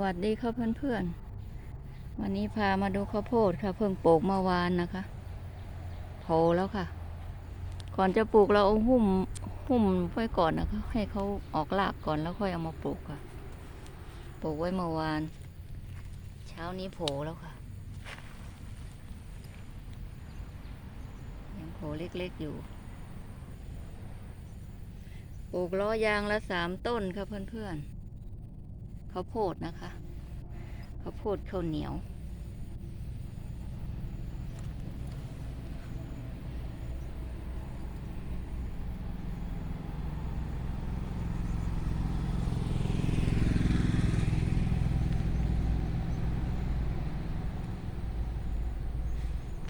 วัสดีครับเพื่อนๆ วันนี้พามาดูข้าวโพดค่ะ เพิ่งปลูกเมื่อวานนะคะโผล่แล้วค่ะ ก่อนจะปลูกเราเอาหุ้มหุ้มไว้ก่อนนะคะ ให้เขาออกรากก่อนแล้วค่อยเอามาปลูกค่ะ ปลูกไว้เมื่อวาน เช้านี้โผล่แล้วค่ะ ยังโผล่เล็กๆอยู่ ปลูกล้อยางละสามต้นค่ะเพื่อนๆ ข้าวโพดนะคะข้าวโพดข้าวเหนียว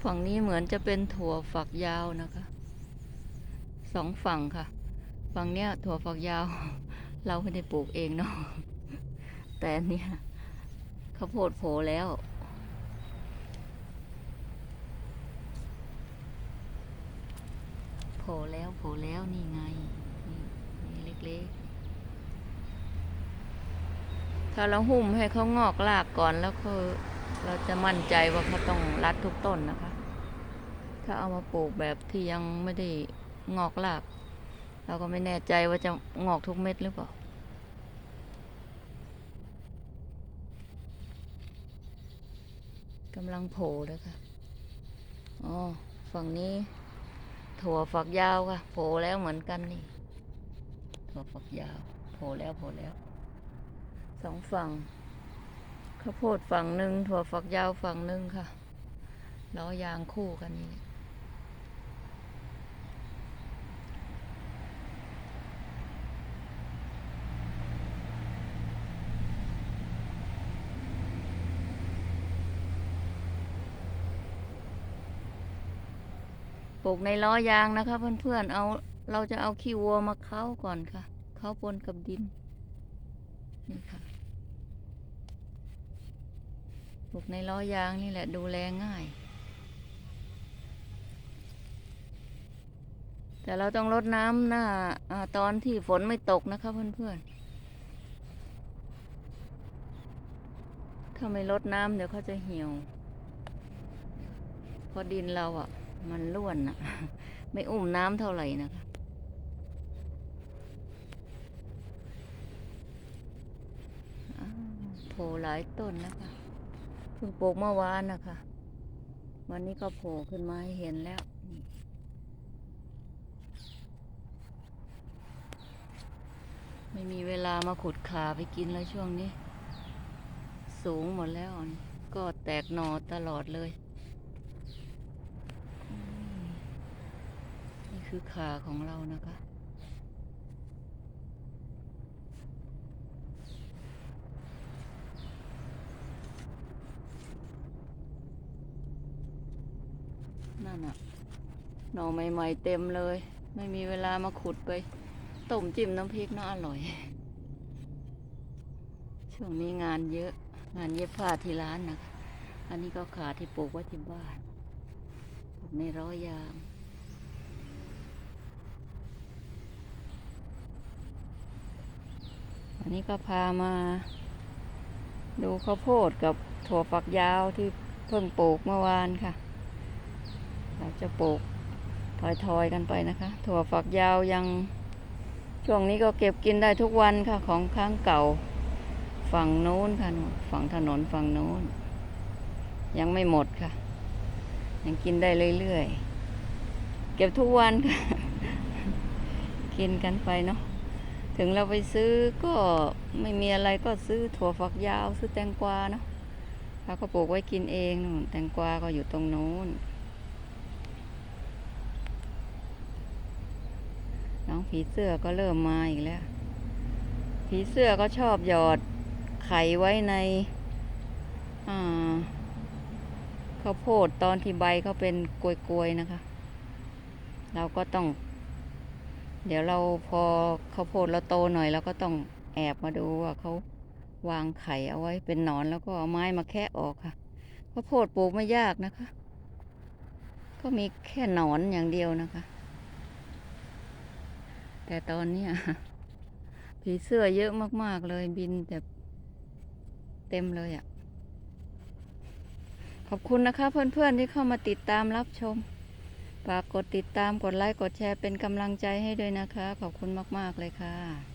ฝั่งนี้เหมือนจะเป็นถั่วฝักยาวนะคะสองฝั่งค่ะ ฝั่งเนี้ยถั่วฝักยาว เราไม่ได้ปลูกเองเนาะ แต่เนี่ยข้าวโพดโผล่แล้ว โผล่แล้วโผล่แล้วนี่ไง นี่นี่เล็กๆ ถ้าเราหุ้มให้เขางอกรากก่อนแล้วคือเราจะมั่นใจว่าเขาต้องรัดทุกต้นนะคะ ถ้าเอามาปลูกแบบที่ยังไม่ได้งอกราก เราก็ไม่แน่ใจว่าจะงอกทุกเม็ดหรือเปล่า กำลังโผล่เลยค่ะ อ๋อ ฝั่งนี้ถั่วฝักยาวค่ะ โผล่แล้วเหมือนกันนี่ ถั่วฝักยาว โผล่แล้วโผล่แล้ว สองฝั่ง ข้าวโพดฝั่งหนึ่งถั่วฝักยาวฝั่งหนึ่งค่ะล้อยางคู่กันนี่ ปลูกในล้อยางนะคะเพื่อนๆ เอาเราจะเอาขี้วัวมาเข้าก่อนค่ะเข้าปนกับดิน นี่ค่ะ ปลูกในล้อยางนี่แหละดูแลง่าย แต่เราต้องรดน้ำหน้าอตอนที่ฝนไม่ตกนะคะเพื่อนๆ ถ้าไม่รดน้ำเดี๋ยวเขาจะเหี่ยวเพราะดินเราอะ มันล้วนอะไม่อุ้มน้ำเท่าไหร่นะคะโผล่หลายต้นนะคะเพิ่งปลูกเมื่อวานนะคะ วันนี้ก็โผล่ขึ้นมาให้เห็นแล้วไม่มีเวลามาขุดขาไปกินแล้วช่วงนี้ สูงหมดแล้วก็แตกหนอตลอดเลยอืมนี่ คือขาของเรานะคะ นั่นอะหน่อใหม่ๆเต็มเลย ไม่มีเวลามาขุดไปต้มจิ้มน้ำพริกน่าอร่อย ช่วงนี้งานเยอะ งานเย็บผ้าที่ร้านนะคะ อันนี้ก็ขาที่ปลูกไว้ที่บ้านปลูกในร้อยยาง อันนี้ก็พามา ดูข้าวโพดกับถั่วฝักยาวที่เพิ่งปลูกเมื่อวานค่ะ เราจะปลูกถอยๆกันไปนะคะ ถั่วฝักยาวยังช่วงนี้ก็เก็บกินได้ทุกวันค่ะของค้างเก่า ฝั่งโน้นค่ะฝั่งถนนฝั่งโน้น ยังไม่หมดค่ะ ยังกินได้เรื่อยๆ เก็บทุกวันค่ะ กินกันไปเนาะ ถึงเราไปซื้อก็ไม่มีอะไรก็ซื้อถั่วฝักยาว ซื้อแตงกวาเนาะเราก็ปลูกไว้กินเองนู่นแตงกวาก็อยู่ตรงโน้น น้องผีเสื้อก็เริ่มมาอีกแล้ว ผีเสื้อก็ชอบหยอดไข่ไว้ในข้าวโพดตอนที่ใบเขาเป็นกลวยๆนะคะ เราก็ต้อง เดี๋ยวเราพอข้าวโพดเราโตหน่อยเราก็ต้องแอบมาดูว่าเขาวางไข่เอาไว้เป็นหนอนแล้วก็เอาไม้มาแคะออกค่ะข้าวโพดปลูกไม่ยากนะคะ ก็มีแค่หนอนอย่างเดียวนะคะ แต่ตอนนี้ผีเสื้อเยอะมาก ๆ เลยบินแต่เต็มเลยอะ่ะ ขอบคุณนะคะเพื่อน ๆ ที่เข้ามาติดตามรับชม ฝากกดติดตามกดไลค์กดแชร์เป็นกำลังใจให้ด้วยนะคะ ขอบคุณมาก ๆ เลยค่ะ